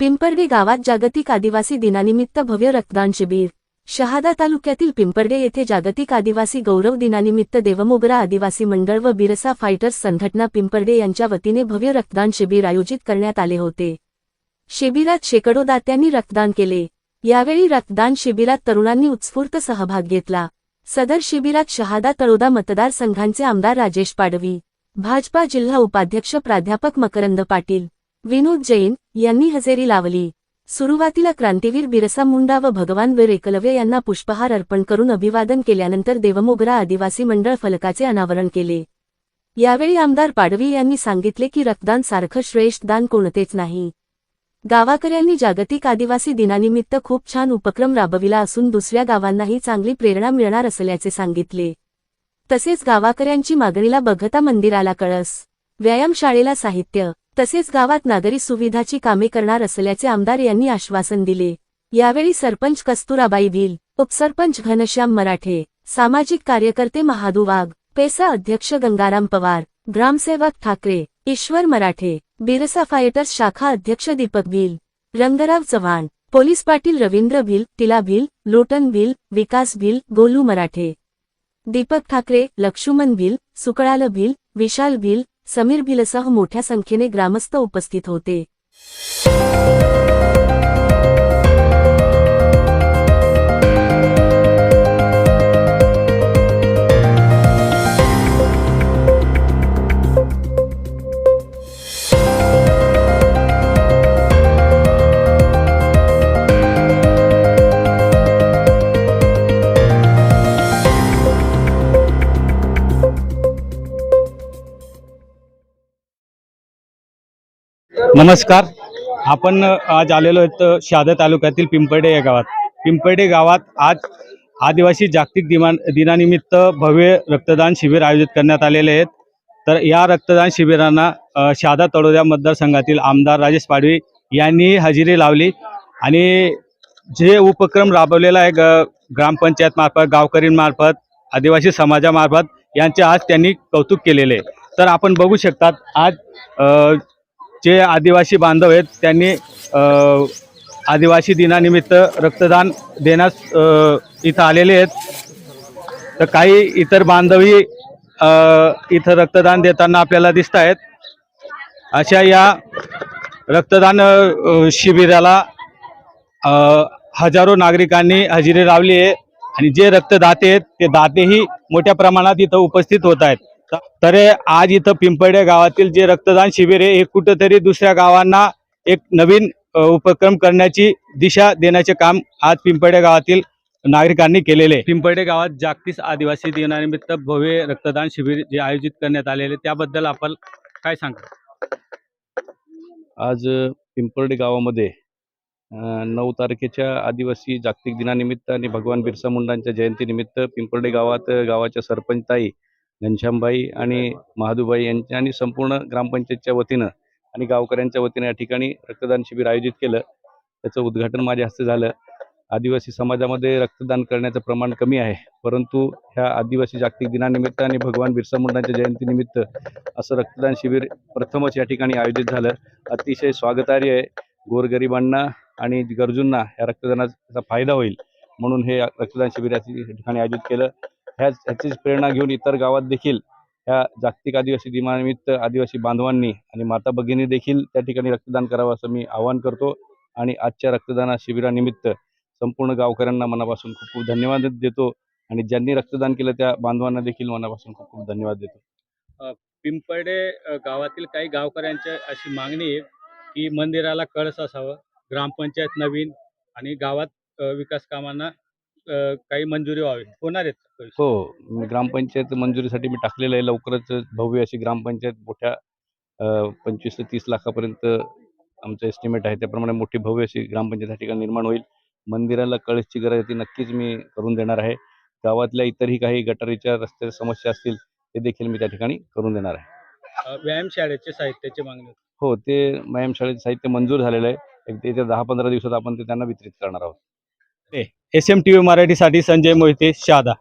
पिंपर्डे गावात जागतिक आदिवासी दिनानिमित्त भव्य रक्तदान शिबिर. शहादा तालुक्यातील पिंपर्डे येथे जागतिक आदिवासी गौरव दिनानिमित्त देवमोगरा आदिवासी मंडळ व बिरसा फायटर्स संघटना पिंपर्डे यांच्या वतीने भव्य रक्तदान शिबिर आयोजित करण्यात आले होते. शिबिरात शेकडो दात्यांनी रक्तदान केले. यावेळी रक्तदान शिबिरात तरुणांनी उत्स्फूर्त सहभाग घेतला. सदर शिबिरात शहादा तळोदा मतदारसंघांचे आमदार राजेश पाडवी भाजपा जिल्हा उपाध्यक्ष प्राध्यापक मकरंद पाटील विनोद जैन यांनी हजेरी लावली. सुरुवातीला क्रांतीवीर बिरसा मुंडा व भगवान वीर एकलव्य यांना पुष्पहार अर्पण करून अभिवादन केल्यानंतर देवमोगरा आदिवासी मंडळ फलकाचे अनावरण केले. यावेळी आमदार पाडवी यांनी सांगितले की रक्तदान सारखं श्रेष्ठ दान कोणतेच नाही. गावाकऱ्यांनी जागतिक आदिवासी दिनानिमित्त खूप छान उपक्रम राबविला असून दुसऱ्या गावांनाही चांगली प्रेरणा मिळणार असल्याचे सांगितले. तसेच गावाकऱ्यांची मागणीला बघता मंदिराला कळस व्यायामशाळेला साहित्य तसेच गावात नागरी सुविधाची कामे करणार असल्याचे आमदार यांनी आश्वासन दिले. यावेळी सरपंच कस्तुराबाई भिल उपसरपंच घनश्याम मराठे सामाजिक कार्यकर्ते महादू वाघ पेसा अध्यक्ष गंगाराम पवार ग्रामसेवक ठाकरे ईश्वर मराठे बिरसा फायटर्स शाखा अध्यक्ष दीपक भिल रंगराव चव्हाण पोलीस पाटील रवींद्र भिल टिला भिल लोटन भिल विकास भिल गोलू मराठे दीपक ठाकरे लक्ष्मण भिल सुकळाल भिल विशाल भिल समीर भिलसह मोठ्या संख्येने ग्रामस्थ उपस्थित होते. नमस्कार. आपण आज आलेलो आहेत शहादा तालुक्यातील पिंपडे या गावात. पिंपडे गावात आज आदिवासी जागतिक दिमान दिनानिमित्त भव्य रक्तदान शिबिर आयोजित करण्यात आलेले आहेत. तर या रक्तदान शिबिरांना शहादा तळोद्या मतदारसंघातील आमदार राजेश पाडवी यांनी हजेरी लावली आणि जे उपक्रम राबवलेला आहे ग ग्रामपंचायत मार्फत गावकरींमार्फत आदिवासी समाजामार्फत यांचे आज त्यांनी कौतुक केलेले आहे. तर आपण बघू शकतात आज जे आदिवासी बांधव आहेत त्यांनी आदिवासी दिनानिमित्त रक्तदान देण्यास इथं आलेले आहेत. तर काही इतर बांधवही इथं रक्तदान देताना आपल्याला दिसत आहेत. अशा या रक्तदान शिबिराला हजारो नागरिकांनी हजेरी लावली आहे. आणि जे रक्तदाते आहेत ते दातेही मोठ्या प्रमाणात इथं उपस्थित होत आहेत. तर आज इथं पिंपळ्या गावातील जे रक्तदान शिबिर आहे हे कुठंतरी दुसऱ्या गावांना एक नवीन उपक्रम करण्याची दिशा देण्याचे काम आज पिंपळ्या गावातील नागरिकांनी केलेले आहे. पिंपळडे गावात जागतिक आदिवासी दिनानिमित्त भव्य रक्तदान शिबिर जे आयोजित करण्यात आलेले त्याबद्दल आपण काय सांगा आज पिंपर्डे गावामध्ये नऊ तारखेच्या आदिवासी जागतिक दिनानिमित्त आणि भगवान बिरसा मुंडांच्या जयंतीनिमित्त पिंपर्डे गावात गावाच्या सरपंचताई घनश्यामबाई आणि महादूबाई यांच्या आणि संपूर्ण ग्रामपंचायतच्या वतीनं आणि गावकऱ्यांच्या वतीनं या ठिकाणी रक्तदान शिबिर आयोजित केलं. त्याचं उद्घाटन माझ्या हस्ते झालं. आदिवासी समाजामध्ये रक्तदान करण्याचं प्रमाण कमी आहे. परंतु ह्या आदिवासी जागतिक दिनानिमित्त आणि भगवान बिरसा मुंडांच्या जयंतीनिमित्त असं रक्तदान शिबिर प्रथमच या ठिकाणी आयोजित झालं. अतिशय स्वागतार्ह आहे. गोरगरिबांना आणि गरजूंना या रक्तदानाचा फायदा होईल म्हणून हे रक्तदान शिबिर या ठिकाणी आयोजित केलं. ह्याच ह्याचीच प्रेरणा घेऊन इतर गावात देखील ह्या जागतिक आदिवासी दिनानिमित्त आदिवासी बांधवांनी आणि माता भगिनी देखील त्या ठिकाणी रक्तदान करावं असं मी आवाहन करतो. आणि आजच्या रक्तदान शिबिरानिमित्त संपूर्ण गावकऱ्यांना मनापासून खूप खूप धन्यवाद देतो आणि ज्यांनी रक्तदान केलं त्या बांधवांना देखील मनापासून खूप खूप धन्यवाद देतो. पिंपडे गावातील काही गावकऱ्यांची अशी मागणी आहे की मंदिराला कळस असावं ग्रामपंचायत नवीन आणि गावात विकास कामांना अ, काही मंजुरी व्हावी होणार आहेत का पैसे? हो मी ग्रामपंचायत मंजुरीसाठी मी टाकलेलं आहे. लवकरच भव्य अशी ग्रामपंचायत मोठ्या अ, पंचवीस ते तीस लाखापर्यंत आमचं एस्टिमेट आहे. त्याप्रमाणे मोठी भव्य अशी ग्रामपंचायत या ठिकाणी निर्माण होईल. मंदिराला कळसची गरज आहे ती नक्कीच मी करून देणार आहे. गावातल्या इतरही काही गटारीच्या रस्त्याच्या समस्या असतील ते देखील मी त्या ठिकाणी करून देणार आहे. अ, व्यायामशाळेचे साहित्याची मागणी होती. हो ते व्यायामशाळेचं साहित्य मंजूर झालेलं आहे. एक येत्या दहा पंधरा दिवसात आपण ते त्यांना वितरित करणार आहोत. एस एम टी व्ही मराठीसाठी संजय मोहिते शहादा